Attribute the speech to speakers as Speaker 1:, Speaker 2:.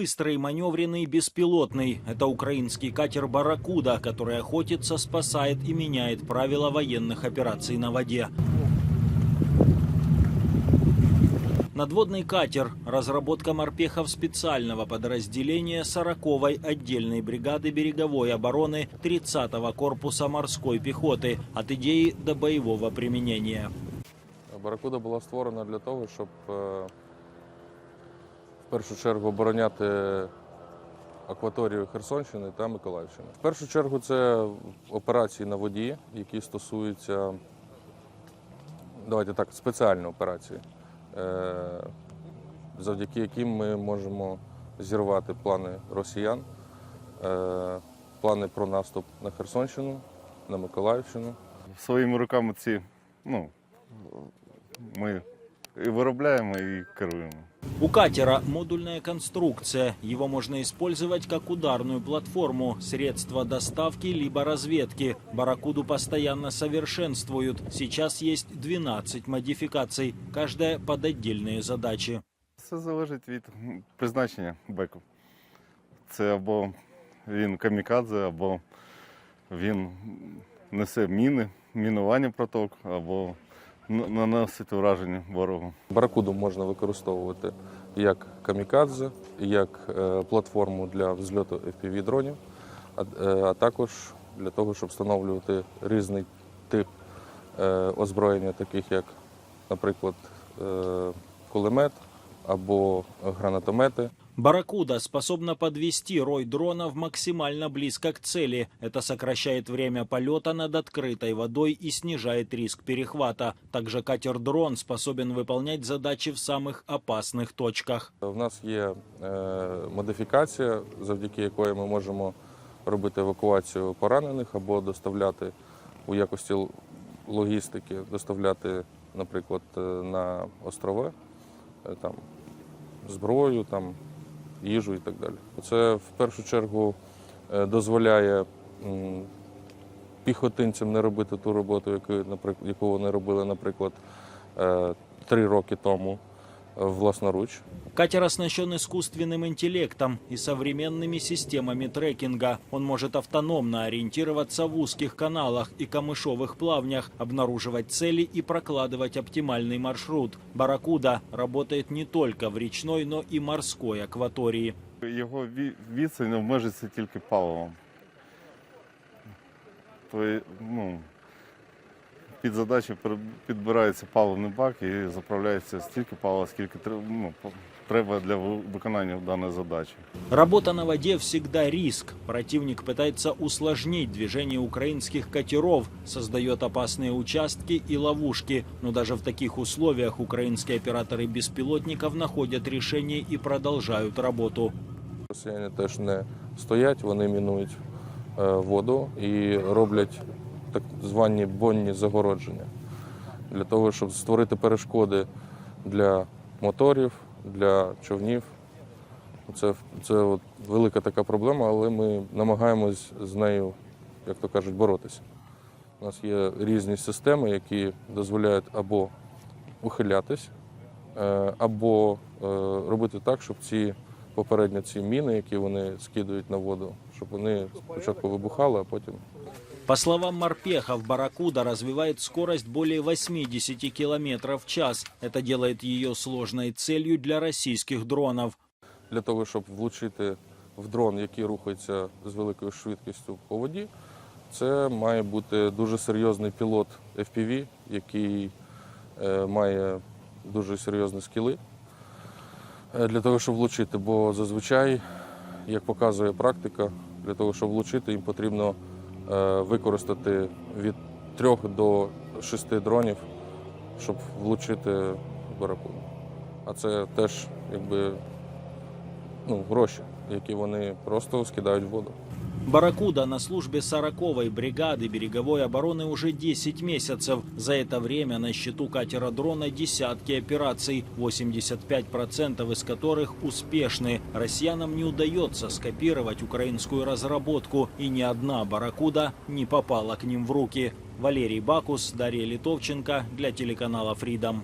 Speaker 1: Быстрый, маневренный, беспилотный. Это украинский катер «Барракуда», который охотится, спасает и меняет правила военных операций на воде. Надводный катер – разработка морпехов специального подразделения 40-й отдельной бригады береговой обороны 30-го корпуса морской пехоты от идеи до боевого применения.
Speaker 2: Баракуда була створена для того, щоб е, першу чергу обороняти акваторію Херсонщини та Миколаївщини. В першу чергу це операції на воді, які стосуються, давайте так, спеціальні операції, е, завдяки яким ми можемо зірвати плани росіян, е, плани про наступ на Херсонщину, на Миколаївщину.
Speaker 3: Своїми руками ці, ну, ми і виробляємо, і керуємо.
Speaker 1: У катера модульная конструкция. Его можно использовать как ударную платформу, средство доставки либо разведки. Барракуду постоянно совершенствуют. Сейчас есть 12 модификаций, каждая под отдельные задачи.
Speaker 3: Все залежить від м, призначення беку. Це або він камікадзе, або він несе міни, мінування проток, або н- наносить ураження ворогу.
Speaker 2: Баракуду можна використовувати як камікадзе, як е, платформу для взльоту FPV-дронів, а, е, також для того, щоб встановлювати різний тип е, озброєння, таких як, наприклад, кулемет або гранатомети.
Speaker 1: Барракуда способна подвести рой дронов максимально близко к цели. Это сокращает время полета над открытой водой и снижает риск перехвата. Также катер-дрон способен выполнять задачи в самых опасных точках.
Speaker 2: В нас є е, модифікація, завдяки якої ми можемо робити евакуацію поранених або доставляти у якості л- логістики, доставляти, наприклад, е, на острови е, там, зброю, там, їжу і так далі. Це в першу чергу е, дозволяє піхотинцям не робити ту роботу, яку, яку вони робили, наприклад, е, три роки тому власноруч.
Speaker 1: Катер оснащен искусственным интеллектом и современными системами трекинга. Он может автономно ориентироваться в узких каналах и камышовых плавнях, обнаруживать цели и прокладывать оптимальный маршрут. «Барракуда» работает не только в речной, но и морской акватории.
Speaker 3: Його ві- відстань обмежиться тільки паливом. То, ну, під задачу пер- підбирається паливний бак і заправляється стільки палива, скільки тре- ну, по- треба для ви- виконання даної задачі.
Speaker 1: Работа на воде всегда риск. Противник пытается усложнить движение украинских катеров, создает опасные участки и ловушки. Но даже в таких условиях украинские операторы беспилотников находят решение и продолжают работу.
Speaker 2: Росіяни теж не стоять, вони мінують е, воду і роблять так звані бонні загородження для того, щоб створити перешкоди для моторів, для човнів. Це, це от велика така проблема, але ми намагаємось з нею, як то кажуть, боротися. У нас є різні системи, які дозволяють або ухилятись, е, або е, робити так, щоб ці попередньо ці міни, які вони скидують на воду, щоб вони спочатку вибухали, а потім
Speaker 1: По словам морпехов, «Барракуда» развивает скорость более 80 км в час. Это делает ее сложной целью для российских дронов.
Speaker 2: для того, щоб влучити в дрон, який рухається з великою швидкістю по воді, це має бути дуже серйозний пілот FPV, який е, має дуже серйозні скіли е, для того, щоб влучити. Бо зазвичай, як показує практика, для того, щоб влучити, їм потрібно використати від трьох до шести дронів, щоб влучити баракуду. А це теж якби ну, гроші, які вони просто скидають в воду.
Speaker 1: «Барракуда» на службе 40-й бригады береговой обороны уже 10 месяцев. За это время на счету катера дрона десятки операций, 85% из которых успешны. Россиянам не удается скопировать украинскую разработку, и ни одна «Барракуда» не попала к ним в руки. Валерий Бакус, Дарья Литовченко для телеканала «Фридом».